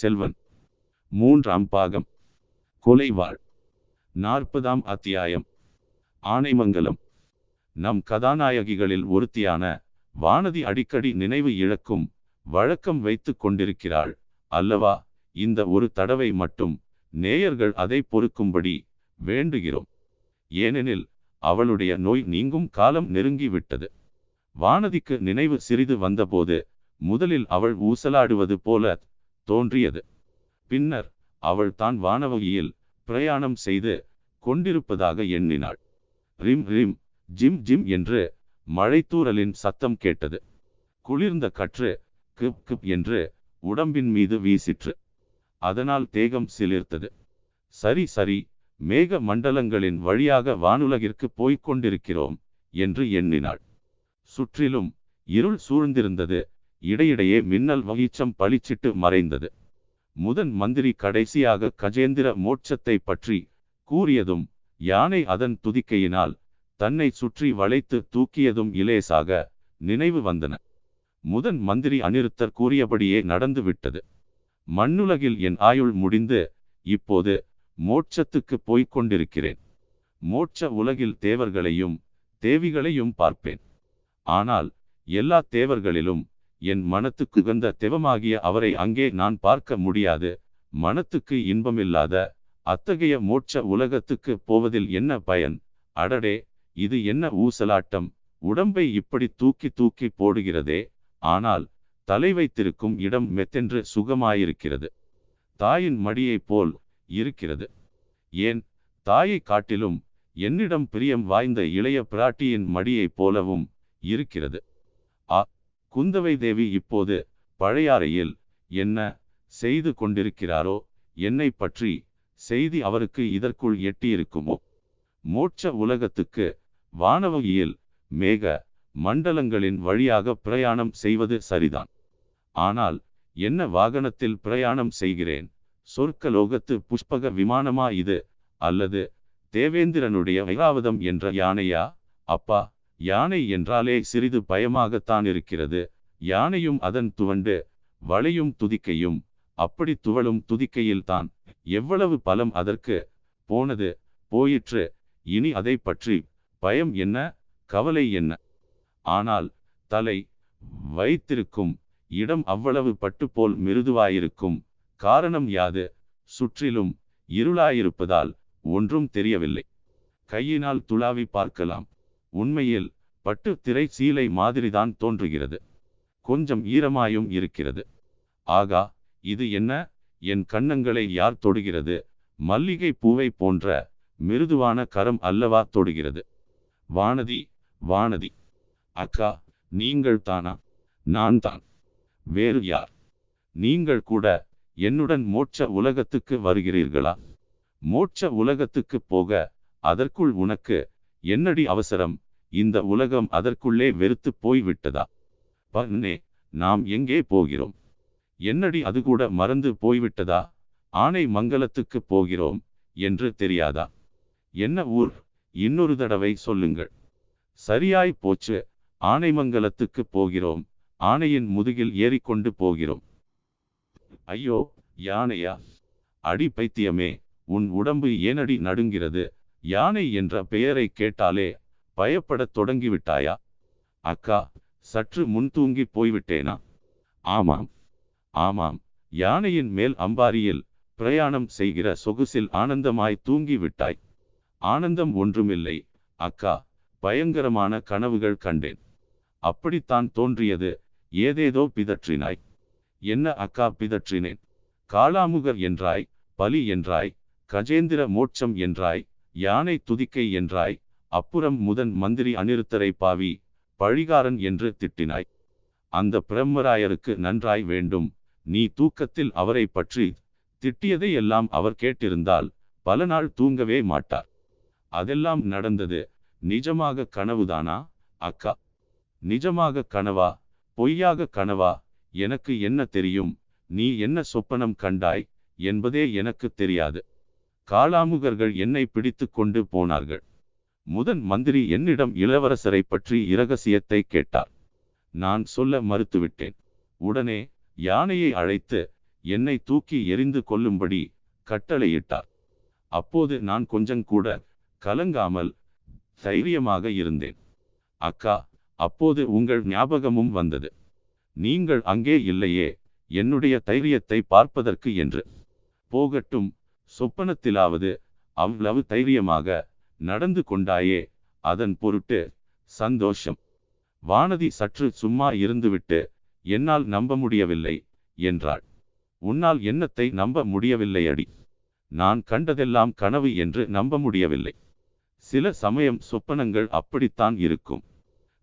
செல்வன். மூன்றாம் பாகம். கொலைவாள். நாற்பதாம் அத்தியாயம். ஆனைமங்கலம். நம் கதாநாயகிகளில் ஒருத்தியான வானதி அடிக்கடி நினைவு இழக்கும் வழக்கம் வைத்து கொண்டிருக்கிறாள். அல்லவா இந்த ஒரு தடவை மட்டும் நேயர்கள் அதை பொறுக்கும்படி வேண்டுகிறோம். ஏனெனில் அவளுடைய நோய் நீங்கும் காலம் நெருங்கிவிட்டது. வானதிக்கு நினைவு சிறிது வந்தபோது முதலில் அவள் ஊசலாடுவது போல தோன்றியது. பின்னர் அவள் தான் வானவகியில் பிரயாணம் செய்து கொண்டிருப்பதாக எண்ணினாள். ரிம் ரிம் ஜிம் ஜிம் என்று மழைத்தூரலின் சத்தம் கேட்டது. குளிர்ந்த கற்று கிப் கிப் என்று உடம்பின் மீது வீசிற்று. அதனால் தேகம் சிலிர்த்தது. சரி சரி மேக மண்டலங்களின் வழியாக வானுலகிற்கு போய்க் கொண்டிருக்கிறோம் என்று எண்ணினாள். சுற்றிலும் இருள் சூழ்ந்திருந்தது. இடையிடையே மின்னல் வகிச்சம் பளிச்சிட்டு மறைந்தது. முதன் மந்திரி கடைசியாக கஜேந்திர மோட்சத்தை பற்றி கூறியதும் யானை அதன் துதிக்கையினால் தன்னை சுற்றி வளைத்து தூக்கியதும் இலேசாக நினைவு வந்தன. முதன் மந்திரி அனிருத்தர் கூறியபடியே நடந்துவிட்டது மண்ணுலகில் என் ஆயுள் முடிந்து இப்போது மோட்சத்துக்கு போய்க் கொண்டிருக்கிறேன். மோட்ச உலகில் தேவர்களையும் தேவிகளையும் பார்ப்பேன். ஆனால் எல்லா தேவர்களிலும் என் மனத்துக்கு உகந்த தெவமாகிய அவரை அங்கே நான் பார்க்க முடியாது. மனத்துக்கு இன்பமில்லாத அத்தகைய மோட்ச உலகத்துக்கு போவதில் என்ன பயன்? அடடே இது என்ன ஊசலாட்டம்? உடம்பை இப்படி தூக்கி தூக்கி போடுகிறதே. ஆனால் தலை வைத்திருக்கும் இடம் மெத்தென்று சுகமாயிருக்கிறது. தாயின் மடியைப் போல் இருக்கிறது. ஏன்? தாயை காட்டிலும் என்னிடம் பிரியம் வாய்ந்த இளைய பிராட்டியின் மடியைப் போலவும் இருக்கிறது. குந்தவை தேவி இப்போது பழையாறையில் என்ன செய்து கொண்டிருக்கிறாரோ என்னை பற்றி செய்தி அவருக்கு இதற்குள் எட்டியிருக்குமோ? மோட்ச உலகத்துக்கு வானவகியில் மேக மண்டலங்களின் வழியாக பிரயாணம் செய்வது சரிதான். ஆனால் என்ன வாகனத்தில் பிரயாணம் செய்கிறேன்? சொர்க்கலோகத்து புஷ்பக விமானமா இது? அல்லது தேவேந்திரனுடைய ஐராவதம் என்ற யானையா? அப்பா யானை என்றாலே சிறிது பயமாகத்தான் இருக்கிறது. யானையும் அதன் துவண்டு வளையும் துதிக்கையும் அப்படி துவளும் துதிக்கையில்தான். எவ்வளவு பலம் அதற்கு போனது போயிற்று இனி அதை பற்றி பயம் என்ன கவலை என்ன? ஆனால் தலை வைத்திருக்கும் இடம் அவ்வளவு பட்டுப்போல் மிருதுவாயிருக்கும். காரணம் யாது? சுற்றிலும் இருளாயிருப்பதால் ஒன்றும் தெரியவில்லை. கையினால் துளாவி பார்க்கலாம். உண்மையில் பட்டு திரை சீலை மாதிரிதான் தோன்றுகிறது. கொஞ்சம் ஈரமாயும் இருக்கிறது. ஆகா இது என்ன? என் கன்னங்களை யார் தொடுகிறது? மல்லிகை பூவை போன்ற மிருதுவான கரம் அல்லவா தொடுகிறது? வானதி வானதி. அக்கா நீங்கள் தானா? நான் தான். வேறு யார்? நீங்கள் கூட என்னுடன் மோட்ச உலகத்துக்கு வருகிறீர்களா? மோட்ச உலகத்துக்கு போக அதற்குள் உனக்கு என்னடி அவசரம்? இந்த உலகம் அதற்குள்ளே வெறுத்து போய்விட்டதா? பன்னே நாம் எங்கே போகிறோம்? என்னடி அது கூட மறந்து போய்விட்டதா? ஆனை மங்கலத்துக்கு போகிறோம் என்று தெரியாதா? என்ன ஊர்? இன்னொரு தடவை சொல்லுங்கள். சரியாய் போச்சு. ஆனைமங்கலத்துக்கு போகிறோம். ஆனையின் முதுகில் ஏறிக்கொண்டு போகிறோம். ஐயோ யானையா? அடி பைத்தியமே உன் உடம்பு ஏனடி நடுங்கிறது? யானை என்ற பெயரை கேட்டாலே பயப்படத் தொடங்கிவிட்டாயா? அக்கா சற்று முன் தூங்கி போய்விட்டேனா? ஆமாம் ஆமாம். யானையின் மேல் அம்பாரியில் பிரயாணம் செய்கிற சொகுசில் ஆனந்தமாய் தூங்கி விட்டாய் ஆனந்தம் ஒன்றுமில்லை. அக்கா பயங்கரமான கனவுகள் கண்டேன். அப்படித்தான் தோன்றியது. ஏதேதோ பிதற்றினாய். என்ன அக்கா பிதற்றினேன்? காலாமுகர் என்றாய் பலி என்றாய் கஜேந்திர மோட்சம் என்றாய் யானை துதிக்கை என்றாய் அப்புறம் முதன் மந்திரி அநிருத்தரை பாவி பழிகாரன் என்று திட்டினாய். அந்த பிரம்மராயருக்கு நன்றாய் வேண்டும் நீ தூக்கத்தில் அவரை பற்றி திட்டியதை எல்லாம் அவர் கேட்டிருந்தால் பல நாள் தூங்கவே மாட்டார். அதெல்லாம் நடந்தது நிஜமாக கனவுதானா அக்கா? நிஜமாக கனவா பொய்யாக கனவா எனக்கு என்ன தெரியும் நீ என்ன சொப்பனம் கண்டாய் என்பதே எனக்கு தெரியாது. காலாமுகர்கள் என்னை பிடித்து கொண்டு போனார்கள். முதன் மந்திரி என்னிடம் இளவரசரை பற்றி இரகசியத்தை கேட்டார். நான் சொல்ல மறுத்துவிட்டேன். உடனே யானையை அழைத்து என்னை தூக்கி எறிந்து கொள்ளும்படி கட்டளையிட்டார். அப்போது நான் கொஞ்சங்கூட கலங்காமல் தைரியமாக இருந்தேன். அக்கா அப்போது உங்கள் ஞாபகமும் வந்தது. நீங்கள் அங்கே இல்லையே என்னுடைய தைரியத்தை பார்ப்பதற்கு என்று. போகட்டும் சொப்பனத்திலாவது அவ்வளவு தைரியமாக நடந்து கொண்டாயே அதன் பொருட்டு சந்தோஷம். வானதி சற்று சும்மா இருந்துவிட்டு என்னால் நம்ப முடியவில்லை என்றாள். உன்னால் எண்ணத்தை நம்ப முடியவில்லை அடி நான் கண்டதெல்லாம் கனவு என்று நம்ப முடியவில்லை. சில சமயம் சொப்பனங்கள் அப்படித்தான் இருக்கும்.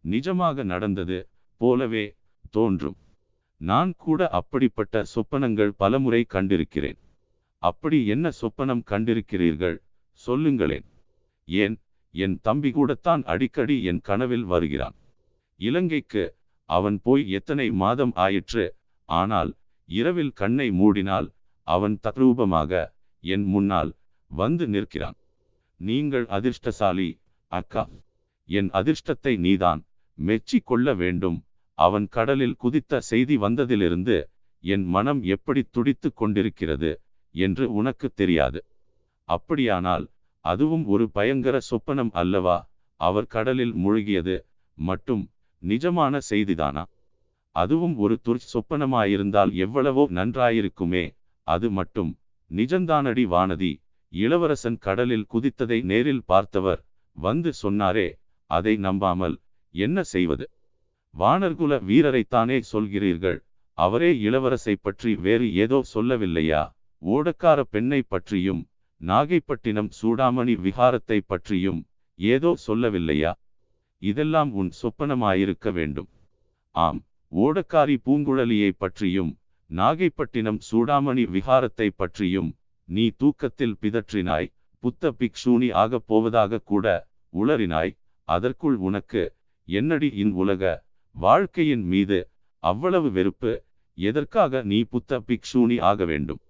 நிஜமாக நடந்தது போலவே தோன்றும். நான் கூட அப்படிப்பட்ட சொப்பனங்கள் பலமுறை கண்டிருக்கிறேன். அப்படி என்ன சொப்பனம் கண்டிருக்கிறீர்கள்? சொல்லுங்களேன். ஏன்? என் தம்பி கூடத்தான் அடிக்கடி என் கனவில் வருகிறான். இலங்கைக்கு அவன் போய் எத்தனை மாதம் ஆயிற்று? ஆனால் இரவில் கண்ணை மூடினால் அவன் தத்ரூபமாக என் முன்னால் வந்து நிற்கிறான். நீங்கள் அதிர்ஷ்டசாலி அக்கா. என் அதிர்ஷ்டத்தை நீதான் மெச்சி கொள்ள வேண்டும். அவன் கடலில் குதித்த செய்தி வந்ததிலிருந்து என் மனம் எப்படி துடித்து கொண்டிருக்கிறது? என்று உனக்கு தெரியாது. அப்படியானால் அதுவும் ஒரு பயங்கர சொப்பனம் அல்லவா? அவர் கடலில் மூழ்கியது மட்டும் நிஜமான செய்திதானா? அதுவும் ஒரு துர் சொப்பனமாயிருந்தால் எவ்வளவோ நன்றாயிருக்குமே அது மட்டும் நிஜந்தானடி வானதி இளவரசன் கடலில் குதித்ததை நேரில் பார்த்தவர் வந்து சொன்னாரே அதை நம்பாமல் என்ன செய்வது? வானர்குல வீரரைத்தானே சொல்கிறீர்கள் அவரே இளவரசை பற்றி வேறு ஏதோ சொல்லவில்லையா? ஓடக்கார பெண்ணை பற்றியும் நாகைப்பட்டினம் சூடாமணி விகாரத்தை பற்றியும் ஏதோ சொல்லவில்லையா? இதெல்லாம் உன் சொப்பனமாயிருக்க வேண்டும். ஆம் ஓடக்காரி பூங்குழலியை பற்றியும் நாகைப்பட்டினம் சூடாமணி விகாரத்தை பற்றியும் நீ தூக்கத்தில் பிதற்றினாய் புத்த பிக்ஷூனி ஆகப் போவதாக கூட உளறினாய் அதற்குள் உனக்கு என்னடி இன் உலக வாழ்க்கையின் மீது அவ்வளவு வெறுப்பு எதற்காக நீ புத்த பிக்ஷூனி ஆக வேண்டும்?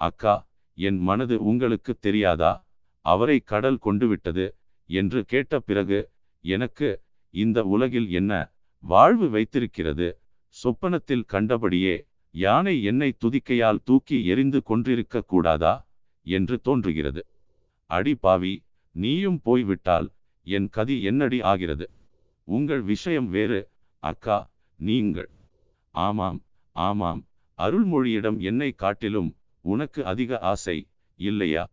அக்கா என் மனது உங்களுக்கு தெரியாதா? அவரை கடல் கொண்டு விட்டது என்று கேட்ட பிறகு எனக்கு இந்த உலகில் என்ன வாழ்வு வைத்திருக்கிறது? சொப்பனத்தில் கண்டபடியே யானை என்னை துதிக்கையால் தூக்கி எரிந்து கொன்றிருக்க கூடாதா? என்று தோன்றுகிறது. அடி பாவி நீயும் போய்விட்டால் என் கதி என்னடி ஆகிறது? உங்கள் விஷயம் வேறு அக்கா நீங்கள். ஆமாம் ஆமாம். அருள்மொழியிடம் என்னை காட்டிலும் உனக்கு அதிக ஆசை இல்லையா?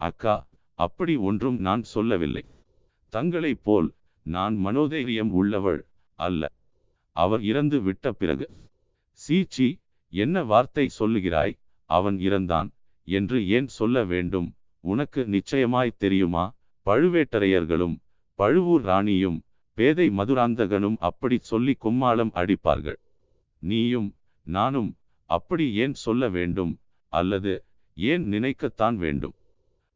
அக்கா அப்படி ஒன்றும் நான் சொல்லவில்லை. தங்களைப் போல் நான் மனோதைரியம் உள்ளவள் அல்ல. அவர் இறந்து விட்ட பிறகு சீச்சி என்ன வார்த்தை சொல்லுகிறாய்? அவன் இறந்தான் என்று ஏன் சொல்ல வேண்டும்? உனக்கு நிச்சயமாய் தெரியுமா? பழுவேட்டரையர்களும் பழுவூர் ராணியும் பேதை மதுராந்தகனும் அப்படி சொல்லி கும்மாளம் அடிப்பார்கள். நீயும் நானும் அப்படி ஏன் சொல்ல வேண்டும்? அல்லது ஏன் நினைக்கத்தான் வேண்டும்?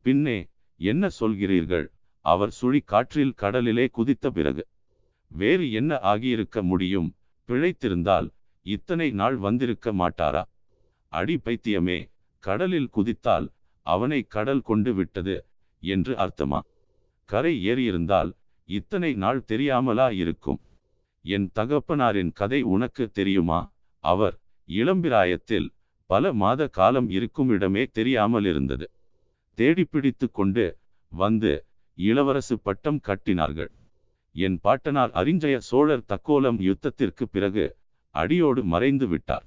பின்னே என்ன சொல்கிறீர்கள்? அவர் சுழி காற்றில் கடலிலே குதித்த பிறகு. வேறு என்ன ஆகியிருக்க முடியும்? பிழைத்திருந்தால் இத்தனை நாள் வந்திருக்க மாட்டாரா? அடி பைத்தியமே கடலில் குதித்தால் அவனை கடல் கொண்டு விட்டது என்று அர்த்தமா? கரை ஏறியிருந்தால் இத்தனை நாள் தெரியாமலா இருக்கும்? என் தகப்பனாரின் கதை உனக்கு தெரியுமா? அவர் இளம்பிராயத்தில் பல மாத காலம் இருக்கும் இடமே தெரியாமல் இருந்தது தேடிப்பிடித்து கொண்டு வந்து இளவரசு பட்டம் கட்டினார்கள். என் பாட்டனார் அறிஞ்சய சோழர் தக்கோலம் யுத்தத்திற்கு பிறகு அடியோடு மறைந்து விட்டார்.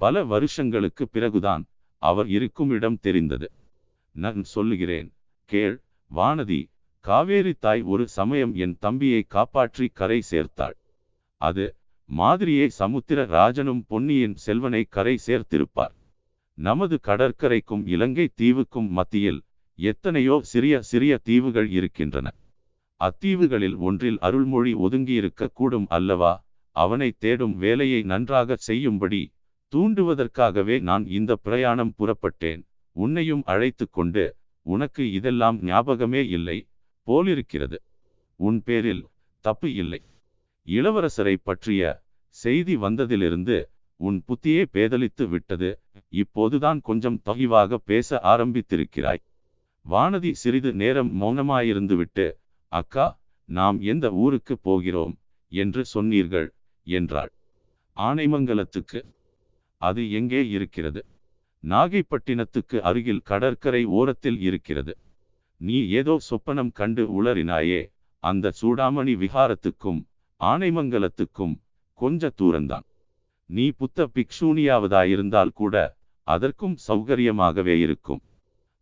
பல வருஷங்களுக்கு பிறகுதான் அவர் இருக்கும் இடம் தெரிந்தது. நான் சொல்லுகிறேன் கேள் வானதி காவேரி தாய் ஒரு சமயம் என் தம்பியை காப்பாற்றி கரை சேர்த்தாள். அது மாதிரியே சமுத்திர ராஜனும் பொன்னியின் செல்வனை கரை சேர்த்திருப்பார். நமது கடற்கரைக்கும் இலங்கை தீவுக்கும் மத்தியில் எத்தனையோ சிறிய சிறிய தீவுகள் இருக்கின்றன. அத்தீவுகளில் ஒன்றில் அருள்மொழி ஒதுங்கியிருக்க கூடும் அல்லவா? அவனை தேடும் வேலையை நன்றாக செய்யும்படி தூண்டுவதற்காகவே நான் இந்த பிரயாணம் புறப்பட்டேன். உன்னையும் அழைத்து கொண்டு உனக்கு இதெல்லாம் ஞாபகமே இல்லை போலிருக்கிறது. உன் பேரில் தப்பு இல்லை. இளவரசரை பற்றிய செய்தி வந்ததிலிருந்து உன் புத்தியே பேதலித்து விட்டது. இப்போதுதான் கொஞ்சம் தொகைவாக பேச ஆரம்பித்திருக்கிறாய். வானதி சிறிது நேரம் மௌனமாயிருந்துவிட்டு அக்கா நாம் எந்த ஊருக்கு போகிறோம் என்று சொன்னீர்கள் என்றாள். ஆனைமங்கலத்துக்கு. அது எங்கே இருக்கிறது? நாகைப்பட்டினத்துக்கு அருகில் கடற்கரை ஓரத்தில் இருக்கிறது. நீ ஏதோ சொப்பனம் கண்டு உளறினாயே அந்த சூடாமணி விகாரத்துக்கும் ஆனைமங்கலத்துக்கும் கொஞ்ச தூரந்தான் நீ புத்த பிக்ஷூனியாவதாயிருந்தால் கூட அதற்கும் சௌகரியமாகவே இருக்கும்.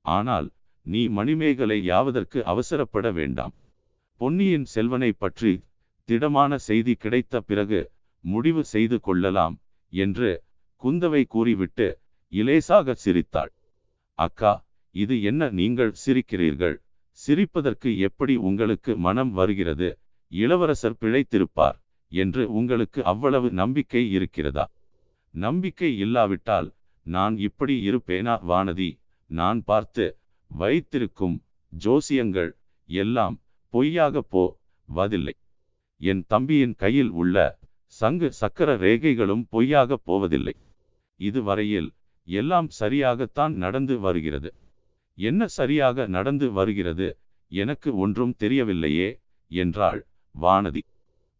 ஆனால் நீ மணிமேகலை யாவதற்கு அவசரப்பட வேண்டாம். பொன்னியின் செல்வனை பற்றி திடமான செய்தி கிடைத்த பிறகு முடிவு செய்து கொள்ளலாம் என்று குந்தவை கூறிவிட்டு இலேசாக சிரித்தாள். அக்கா இது என்ன நீங்கள் சிரிக்கிறீர்கள்? சிரிப்பதற்கு எப்படி உங்களுக்கு மனம் வருகிறது? இளவரசர் பிழைத்திருப்பார் என்று உங்களுக்கு அவ்வளவு நம்பிக்கை இருக்கிறதா? நம்பிக்கை இல்லாவிட்டால் நான் இப்படி இருப்பேனா வானதி? நான் பார்த்து வைத்திருக்கும் ஜோசியங்கள் எல்லாம் பொய்யாக போ வதில்லை. என் தம்பியின் கையில் உள்ள சங்கு சக்கர ரேகைகளும் பொய்யாக போவதில்லை. இதுவரையில் எல்லாம் சரியாகத்தான் நடந்து வருகிறது. என்ன சரியாக நடந்து வருகிறது? எனக்கு ஒன்றும் தெரியவில்லையே என்றாள் வானதி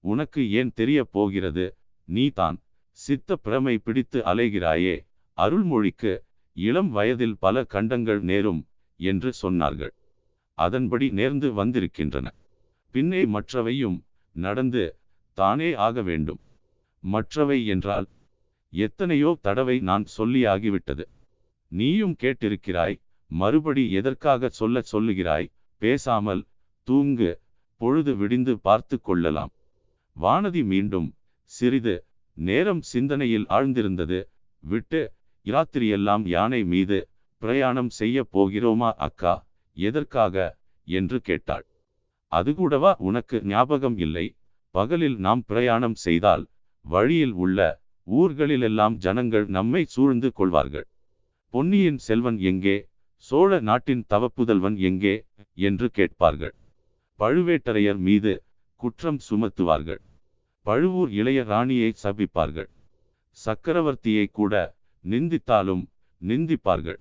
உனக்கு ஏன் தெரிய போகிறது? நீ தான் சித்த பிரமை பிடித்து அலைகிறாயே அருள்மொழிக்கு இளம் வயதில் பல கண்டங்கள் நேரும் என்று சொன்னார்கள். அதன்படி நேர்ந்து வந்திருக்கின்றன. பின்னே மற்றவையும் நடந்து தானே ஆக வேண்டும். மற்றவை என்றால் எத்தனையோ தடவை நான் சொல்லியாகிவிட்டது. நீயும் கேட்டிருக்கிறாய் மறுபடி எதற்காக சொல்ல சொல்லுகிறாய்? பேசாமல் தூங்கு பொழுது விடிந்து பார்த்து கொள்ளலாம். வானதி மீண்டும் சிறிது நேரம் சிந்தனையில் ஆழ்ந்திருந்தது. விட்டு இராத்திரியெல்லாம் யானை மீது பிரயாணம் செய்ய போகிறோமா அக்கா? எதற்காக? என்று கேட்டாள். அதுகூடவா உனக்கு ஞாபகம் இல்லை. பகலில் நாம் பிரயாணம் செய்தால் வழியில் உள்ள ஊர்களிலெல்லாம் ஜனங்கள் நம்மை சூழ்ந்து கொள்வார்கள். பொன்னியின் செல்வன் எங்கே? சோழ நாட்டின் தவப்புதல்வன் எங்கே? என்று கேட்பார்கள். பழுவேட்டரையர் மீது குற்றம் சுமத்துவார்கள். பழுவூர் இளைய ராணியை சபிப்பார்கள். சக்கரவர்த்தியை கூட நிந்தித்தாலும் நிந்திப்பார்கள்.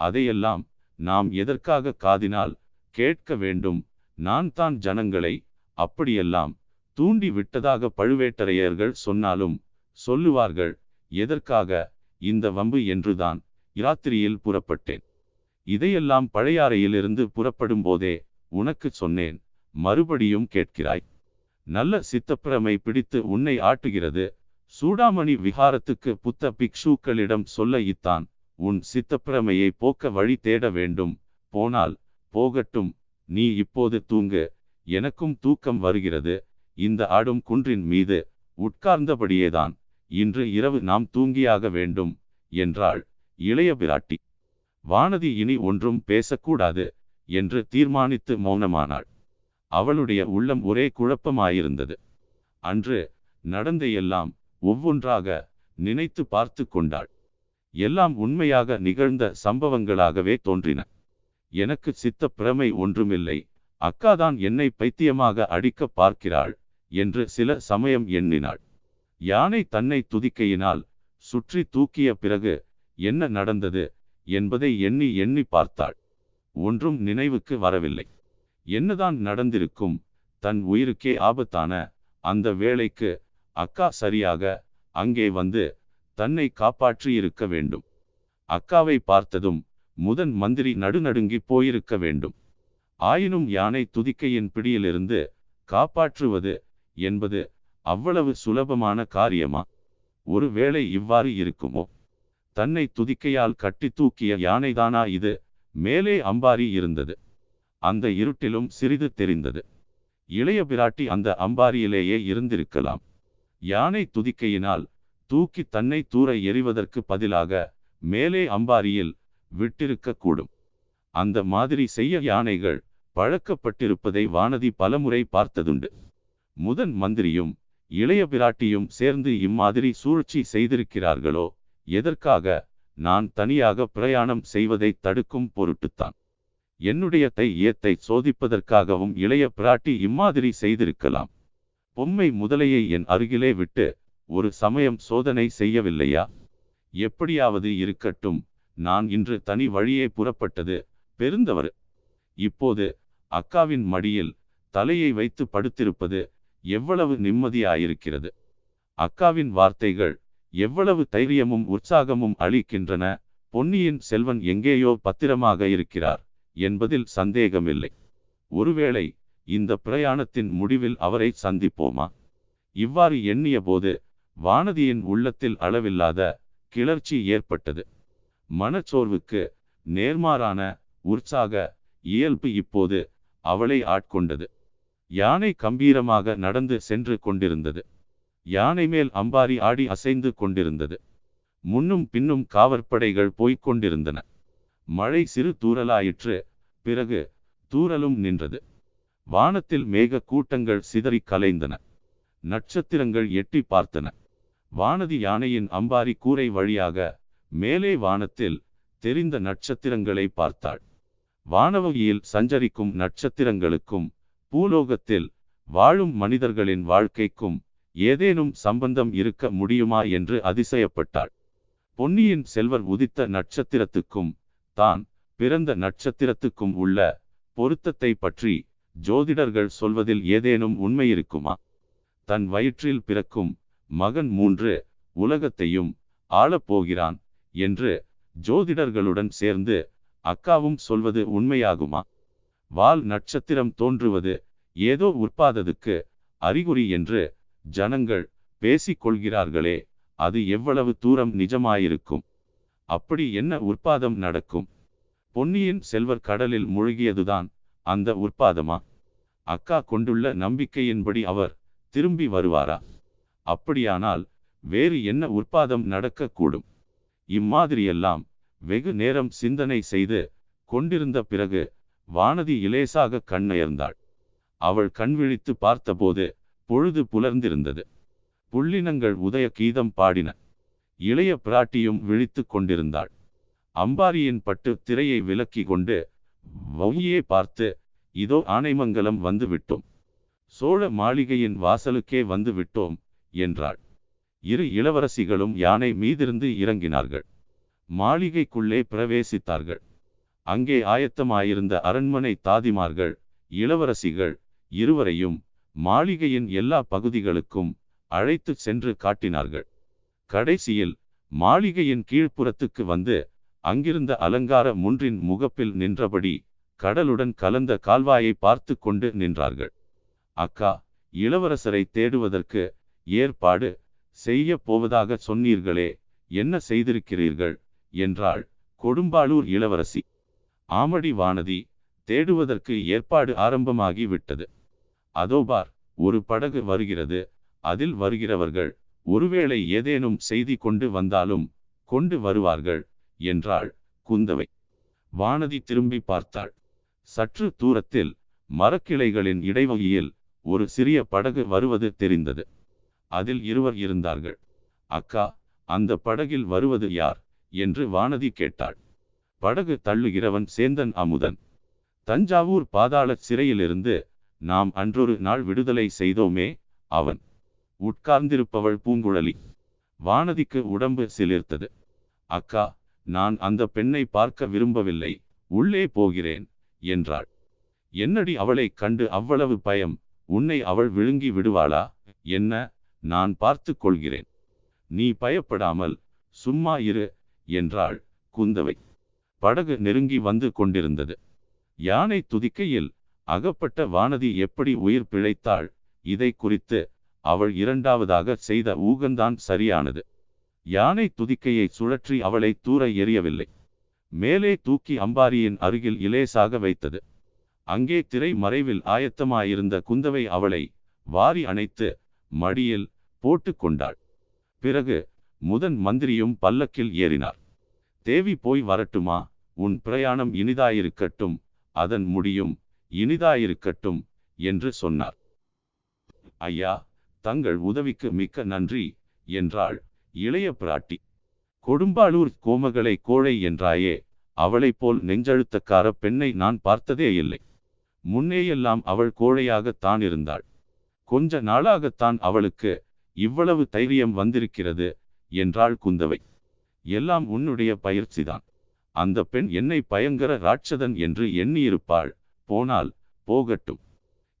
அதையெல்லாம் நாம் எதற்காக காதினால் கேட்க வேண்டும்? நான் தான் ஜனங்களை அப்படியெல்லாம் தூண்டி விட்டதாக பழுவேட்டரையர்கள் சொன்னாலும் சொல்லுவார்கள். எதற்காக இந்த வம்பு என்றுதான் இராத்திரியில் புறப்பட்டேன். இதையெல்லாம் பழையாறையிலிருந்து புறப்படும் போதே உனக்கு சொன்னேன் மறுபடியும் கேட்கிறாய். நல்ல சித்தப்பிரமை பிடித்து உன்னை ஆட்டுகிறது. சூடாமணி விகாரத்துக்கு புத்த பிக்ஷூக்களிடம் சொல்ல இத்தான் உன் சித்தப்பிரமையை போக்க வழி தேட வேண்டும். போனால் போகட்டும் நீ இப்போது தூங்கு. எனக்கும் தூக்கம் வருகிறது. இந்த ஆடும் குன்றின் மீது உட்கார்ந்தபடியேதான். இன்று இரவு நாம் தூங்கியாக வேண்டும் என்றாள் இளைய பிராட்டி வானதி இனி ஒன்றும் பேசக்கூடாது. என்று தீர்மானித்து மௌனமானாள். அவளுடைய உள்ளம் ஒரே குழப்பமாயிருந்தது. அன்று நடந்த எல்லாம் ஒவ்வொன்றாக நினைத்து பார்த்து கொண்டாள். எல்லாம் உண்மையாக நிகழ்ந்த சம்பவங்களாகவே தோன்றின. எனக்கு சித்த பிரமை ஒன்றுமில்லை. அக்காதான் என்னை பைத்தியமாக அடிக்க பார்க்கிறாள் என்று சில சமயம் எண்ணினாள். யானை தன்னை துதிக்கையினால் சுற்றி தூக்கிய பிறகு என்ன நடந்தது என்பதை எண்ணி எண்ணி பார்த்தாள். ஒன்றும் நினைவுக்கு வரவில்லை. என்னதான் நடந்திருக்கும் தன் உயிருக்கே ஆபத்தான அந்த வேளைக்கு அக்கா சரியாக அங்கே வந்து தன்னை காப்பாற்றி இருக்க வேண்டும். அக்காவை பார்த்ததும் முதன் மந்திரி நடுநடுங்கி போயிருக்க வேண்டும். ஆயினும் யானை துதிக்கையின் பிடியிலிருந்து காப்பாற்றுவது என்பது அவ்வளவு சுலபமான காரியமா? ஒருவேளை இவ்வாறு இருக்குமோ? தன்னை துதிக்கையால் கட்டி தூக்கிய யானைதானா இது? மேலே அம்பாரி இருந்தது. அந்த இருட்டிலும் சிறிது தெரிந்தது. இளைய பிராட்டி அந்த அம்பாரியிலேயே இருந்திருக்கலாம். யானை துதிக்கையினால் தூக்கி தன்னை தூர எறிவதற்கு பதிலாக மேலே அம்பாரியில் விட்டிருக்கக்கூடும் அந்த மாதிரி செய்ய யானைகள் பழக்கப்பட்டிருப்பதை வானதி பலமுறை பார்த்ததுண்டு. முதன் மந்திரியும் இளைய பிராட்டியும் சேர்ந்து இம்மாதிரி சூழ்ச்சி செய்திருக்கிறார்களோ எதற்காக நான் தனியாக பிரயாணம் செய்வதை தடுக்கும் பொருட்டுத்தான். என்னுடைய தையத்தை சோதிப்பதற்காகவும் இளைய பிராட்டி இம்மாதிரி செய்திருக்கலாம். பொம்மை முதலையை என் அருகிலே விட்டு ஒரு சமயம் சோதனை செய்யவில்லையா? எப்படியாவது இருக்கட்டும் நான் இன்று தனி வழியே புறப்பட்டது பெருந்தவர். இப்போது அக்காவின் மடியில் தலையை வைத்து படுத்திருப்பது எவ்வளவு நிம்மதியாயிருக்கிறது. அக்காவின் வார்த்தைகள் எவ்வளவு தைரியமும் உற்சாகமும் அளிக்கின்றன. பொன்னியின் செல்வன் எங்கேயோ பத்திரமாக இருக்கிறார் என்பதில் சந்தேகமில்லை. ஒருவேளை இந்த பிரயாணத்தின் முடிவில் அவரை சந்திப்போமா? இவ்வாறு எண்ணிய போது வானதியின் உள்ளத்தில் அளவில்லாத கிளர்ச்சி ஏற்பட்டது. மனச்சோர்வுக்கு நேர்மாறான உற்சாக இயல்பு இப்போது அவளை ஆட்கொண்டது. யானை கம்பீரமாக நடந்து சென்று கொண்டிருந்தது. யானை மேல் அம்பாரி ஆடி அசைந்து கொண்டிருந்தது. முன்னும் பின்னும் காவற்படைகள் போய்க் கொண்டிருந்தன. மழை சிறு தூரலாயிற்று பிறகு தூரலும் நின்றது. வானத்தில் மேக கூட்டங்கள் சிதறி கலைந்தன. நட்சத்திரங்கள் எட்டி பார்த்தன. வானதி யானையின் அம்பாரி கூரை வழியாக மேலே வானத்தில் தெரிந்த நட்சத்திரங்களை பார்த்தாள். வானவகியில் சஞ்சரிக்கும் நட்சத்திரங்களுக்கும் பூலோகத்தில் வாழும் மனிதர்களின் வாழ்க்கைக்கும் ஏதேனும் சம்பந்தம் இருக்க முடியுமா என்று அதிசயப்பட்டாள். பொன்னியின் செல்வர் உதித்த நட்சத்திரத்துக்கும் தான் பிறந்த நட்சத்திரத்துக்கும் உள்ள பொருத்தத்தை பற்றி ஜோதிடர்கள் சொல்வதில் ஏதேனும் உண்மை இருக்குமா? தன் வயிற்றில் பிறக்கும் மகன் மூன்று உலகத்தையும் ஆளப்போகிறான் என்று ஜோதிடர்களுடன் சேர்ந்து அக்காவும் சொல்வது உண்மையாகுமா? வால் நட்சத்திரம் தோன்றுவது ஏதோ உற்பாததுக்கு அறிகுறி என்று ஜனங்கள் பேசிக் கொள்கிறார்களே அது எவ்வளவு தூரம் நிஜமாயிருக்கும்? அப்படி என்ன உற்பாதம் நடக்கும்? பொன்னியின் செல்வர் கடலில் முழுகியதுதான் அந்த உற்பாதமா? அக்கா கொண்டுள்ள நம்பிக்கையின்படி அவர் திரும்பி வருவாரா? அப்படியானால் வேறு என்ன உற்பாதம் நடக்கக்கூடும்? இம்மாதிரியெல்லாம் வெகு நேரம் சிந்தனை செய்து கொண்டிருந்த பிறகு வானதி இலேசாக கண்ணயர்ந்தாள். அவள் கண்விழித்து பார்த்தபோது பொழுது புலர்ந்திருந்தது. புள்ளினங்கள் உதய கீதம் பாடின. இளைய பிராட்டியும் விழித்து கொண்டிருந்தாள். அம்பாரியின் பட்டு திரையை விலக்கி கொண்டு வவுயே பார்த்து இதோ ஆனைமங்கலம் வந்து விட்டோம். சோழ மாளிகையின் வாசலுக்கே வந்து விட்டோம் என்றாள். இரு இளவரசிகளும் யானை மீதிருந்து இறங்கினார்கள். மாளிகைக்குள்ளே பிரவேசித்தார்கள். அங்கே ஆயத்தமாயிருந்த அரண்மனை தாதிமார்கள் இளவரசிகள் இருவரையும் மாளிகையின் எல்லா பகுதிகளுக்கும் அழைத்து சென்று காட்டினார்கள். கடைசியில் மாளிகையின் கீழ்ப்புறத்துக்கு வந்து அங்கிருந்த அலங்கார முன்றின் முகப்பில் நின்றபடி கடலுடன் கலந்த கால்வாயை பார்த்து கொண்டு நின்றார்கள். அக்கா இளவரசரை தேடுவதற்கு ஏற்பாடு செய்ய போவதாக சொன்னீர்களே என்ன செய்திருக்கிறீர்கள்? என்றாள் கொடும்பாளூர் இளவரசி. ஆமடி வானதி தேடுவதற்கு ஏற்பாடு ஆரம்பமாகி விட்டது அதோபார் ஒரு படகு வருகிறது. அதில் வருகிறவர்கள் ஒருவேளை ஏதேனும் செய்தி கொண்டு வந்தாலும் கொண்டு வருவார்கள் என்றாள் குந்தவை. வானதி திரும்பி பார்த்தாள். சற்று தூரத்தில் மரக்கிளைகளின் இடைவகையில் ஒரு சிறிய படகு வருவது தெரிந்தது. அதில் இருவர் இருந்தார்கள். அக்கா அந்த படகில் வருவது யார்? என்று வானதி கேட்டாள். படகு தள்ளுகிறவன் சேந்தன் அமுதன். தஞ்சாவூர் பாதாள சிறையிலிருந்து நாம் அன்றொரு நாள் விடுதலை செய்தோமே அவன். உட்கார்ந்திருப்பவள் பூங்குழலி. வானதிக்கு உடம்பு சிலிர்த்தது. அக்கா நான் அந்த பெண்ணை பார்க்க விரும்பவில்லை உள்ளே போகிறேன் என்றாள். என்னடி அவளை கண்டு அவ்வளவு பயம் உன்னை அவள் விழுங்கி விடுவாளா என்ன நான் பார்த்து கொள்கிறேன். நீ பயப்படாமல் சும்மா இரு என்றாள் குந்தவை. படகு நெருங்கி வந்து கொண்டிருந்தது. யானை துதிக்கையில் அகப்பட்ட வானதி எப்படி உயிர் பிழைத்தாள்? இதை குறித்து அவள் இரண்டாவதாக செய்த ஊகந்தான் சரியானது. யானை துதிக்கையை சுழற்றி அவளை தூர எறியவில்லை. மேலே தூக்கி அம்பாரியின் அருகில் இலேசாக வைத்தது. அங்கே திரை மறைவில் ஆயத்தமாயிருந்த குந்தவை அவளை வாரி அணைத்து மடியில் போட்டு கொண்டாள். பிறகு முதன் மந்திரியும் பல்லக்கில் ஏறினார். தேவி போய் வரட்டுமா? உன் பிரயாணம் இனிதாயிருக்கட்டும். அதன் முடியும். இனிதாயிருக்கட்டும் என்று சொன்னார். ஐயா தங்கள் உதவிக்கு மிக்க நன்றி என்றாள் இளைய பிராட்டி. கொடும்பாளூர் கோமகளை கோழை என்றாயே அவளைப் போல் நெஞ்சழுத்தக்கார பெண்ணை நான் பார்த்ததே இல்லை. முன்னேயெல்லாம் அவள் கோழையாகத்தான் இருந்தாள். கொஞ்ச நாளாகத்தான் அவளுக்கு இவ்வளவு தைரியம் வந்திருக்கிறது என்றாள் குந்தவை. எல்லாம் உன்னுடைய பயிற்சிதான். அந்த பெண் என்னை பயங்கர ராட்சதன் என்று எண்ணியிருப்பாள். போனால் போகட்டும்.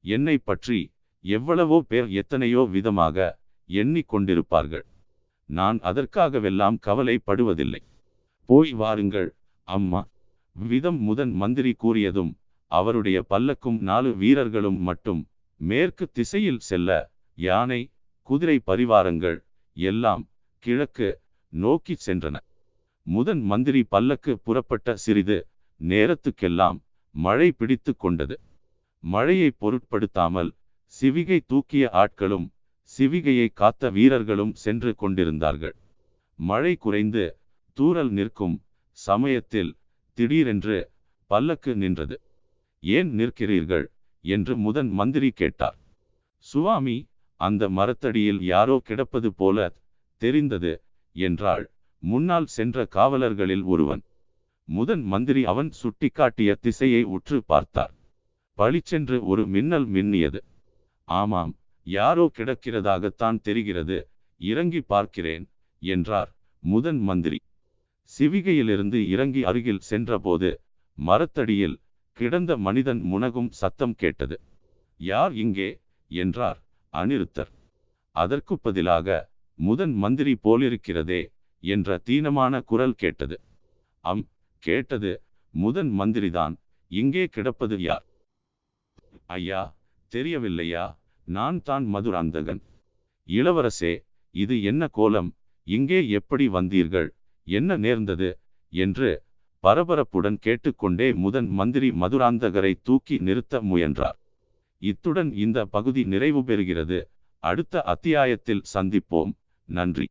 என்னை பற்றி எவ்வளவோ பேர் எத்தனையோ விதமாக எண்ணிக் கொண்டிருப்பார்கள் நான் அதற்காகவெல்லாம் கவலைப்படுவதில்லை. போய் வாருங்கள் அம்மா. விதம் முதன் மந்திரி கூறியதும் அவருடைய பல்லக்கும் நாலு வீரர்களும் மட்டும் மேற்கு திசையில் செல்ல யானை குதிரை பரிவாரங்கள் எல்லாம் கிழக்கு நோக்கி சென்றன. முதன் மந்திரி பல்லக்கு புறப்பட்ட சிறிது நேரத்துக்கெல்லாம் மழை பிடித்து கொண்டது. மழையை பொருட்படுத்தாமல் சிவிகை தூக்கிய ஆட்களும் சிவிகையை காத்த வீரர்களும் சென்று கொண்டிருந்தார்கள். மழை குறைந்து தூறல் நிற்கும் சமயத்தில் திடீரென்று பல்லக்கு நின்றது. ஏன் நிற்கிறீர்கள்? என்று முதன் மந்திரி கேட்டார். சுவாமி அந்த மரத்தடியில் யாரோ கிடப்பது போல தெரிந்தது என்றாள். முன்னால் சென்ற காவலர்களில் ஒருவன். முதன் மந்திரி அவன் சுட்டிக்காட்டிய திசையை உற்று பார்த்தார். பளிச்சென்று ஒரு மின்னல் மின்னியது. ஆமாம் யாரோ கிடக்கிறதாகத்தான் தெரிகிறது இறங்கி பார்க்கிறேன் என்றார் முதன் மந்திரி. சிவிகையிலிருந்து இறங்கி அருகில் சென்றபோது மரத்தடியில் கிடந்த மனிதன் முனகும் சத்தம் கேட்டது. யார் இங்கே? என்றார் அனிருத்தர் அதற்கு பதிலாக முதன் மந்திரி போலிருக்கிறதே என்ற தீனமான குரல் கேட்டது. அம் கேட்டது முதன் மந்திரிதான் இங்கே கிடப்பது யார்? ஐயா தெரியவில்லையா நான் தான் மதுராந்தகன். இளவரசே இது என்ன கோலம்? இங்கே எப்படி வந்தீர்கள்? என்ன நேர்ந்தது? என்று பரபரப்புடன் கேட்டுக்கொண்டே முதன் மந்திரி மதுராந்தகரை தூக்கி நிறுத்த முயன்றார். இத்துடன் இந்த பகுதி நிறைவு பெறுகிறது. அடுத்த அத்தியாயத்தில் சந்திப்போம். நன்றி.